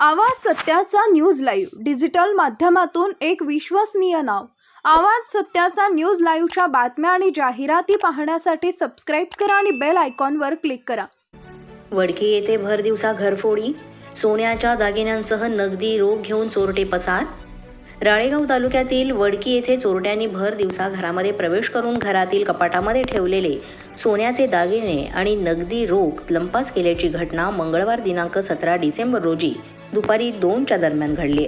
आवाज सत्याचा news live. Digital माध्यमातून एक विश्वसनीय नाव. आवाज सत्याचा न्यूज लाईव्हच्या बातम्या आणि जाहिराती पाहण्यासाठी सबस्क्राईब करा आणि बेल आयकॉनवर क्लिक करा. वडकी येथे भर दिवसा घरफोडी सोन्याच्या दागिन्यांसह नगदी रोग घेऊन चोरटे पसार. राळेगाव तालुक्यातील वडकी येथे चोरट्यांनी भर दिवसा घरामध्ये प्रवेश करून घरातील कपाटामध्ये ठेवलेले सोन्याचे दागिने आणि नगदी रोख लंपास केल्याची घटना मंगळवार दिनांक सतरा डिसेंबर रोजी दुपारी दोनच्या दरम्यान घडली.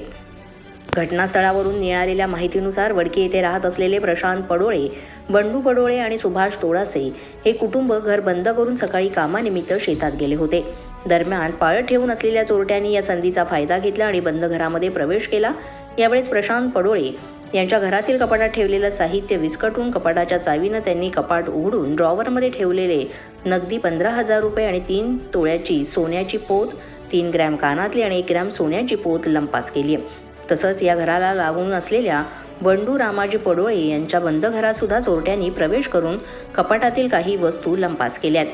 घटनास्थळावरून मिळालेल्या माहितीनुसार वडकी येथे राहत असलेले प्रशांत पडोळे बंडू पडोळे आणि सुभाष तोडासे हे कुटुंब घर बंद करून सकाळी कामानिमित्त शेतात गेले होते. दरम्यान पाळत ठेवून असलेल्या चोरट्यांनी या संधीचा फायदा घेतला आणि बंद घरामध्ये प्रवेश केला. यावेळेस प्रशांत पडोळे यांच्या घरातील कपाटात ठेवलेलं साहित्य विस्कटून कपाटाच्या चावीनं त्यांनी कपाट उघडून ड्रॉवरमध्ये ठेवलेले नगदी पंधरा हजार रुपये आणि तीन तोळ्याची सोन्याची पोत तीन ग्रॅम कानातली आणि एक ग्रॅम सोन्याची पोत लंपास केली आहे तसंच या घराला लागून असलेल्या बंडू रामाजी पडोळे यांच्या बंद घरातसुद्धा चोरट्यांनी प्रवेश करून कपाटातील काही वस्तू लंपास केल्यात.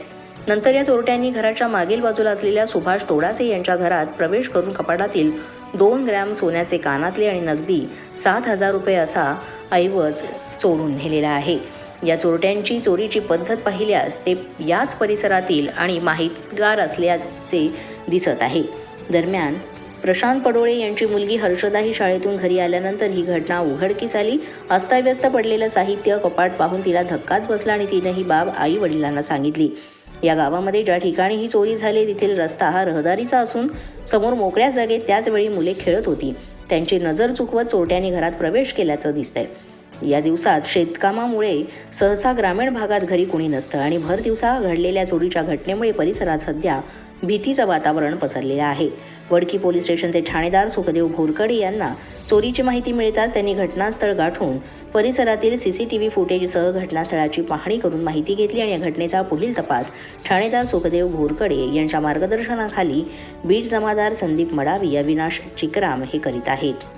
नंतर या चोरट्यांनी घराच्या मागील बाजूला असलेल्या सुभाष तोडासे यांच्या घरात प्रवेश करून कपाटातील दोन ग्रॅम सोन्याचे कानातले आणि नगदी सात हजार रुपये असा ऐवज चोरून नेलेला आहे. या चोरट्यांची चोरीची पद्धत पाहिल्यास ते याच परिसरातील आणि माहितगार असल्याचे दिसत आहे. दरम्यान प्रशांत पडोळे यांची मुलगी हर्षदा ही शाळेतून घरी आल्यानंतर ही घटना उघडकीस आली. अस्ताव्यस्त पडलेलं साहित्य कपाट पाहून तिला धक्काच बसला आणि तिनं ही बाब आई वडिलांना सांगितली. या गावामध्ये ज्या ठिकाणी ही चोरी झाली तेथील रस्ता हा रहदारीचा असून समोर मोकळ्या जागेत त्याचवेळी मुले खेळत होती. त्यांची नजर चुकवत चोरट्यांनी घरात प्रवेश केल्याचं दिसतंय. या दिवसात शेतकामामुळे सहसा ग्रामीण भागात घरी कुणी नसतं आणि भर दिवसा घडलेल्या चोरीच्या घटनेमुळे परिसरात सध्या भीतीचं वातावरण पसरलेलं आहे. वडकी पोलीस स्टेशनचे ठाणेदार सुखदेव भोरकडे यांना चोरीची माहिती मिळताच त्यांनी घटनास्थळ गाठून परिसरातील सी सी टी व्ही फुटेजसह घटनास्थळाची पाहणी करून माहिती घेतली आणि या घटनेचा पुढील तपास ठाणेदार सुखदेव भोरकडे यांच्या मार्गदर्शनाखाली बीट जमादार संदीप मडावी अविनाश चिकराम हे करीत आहेत.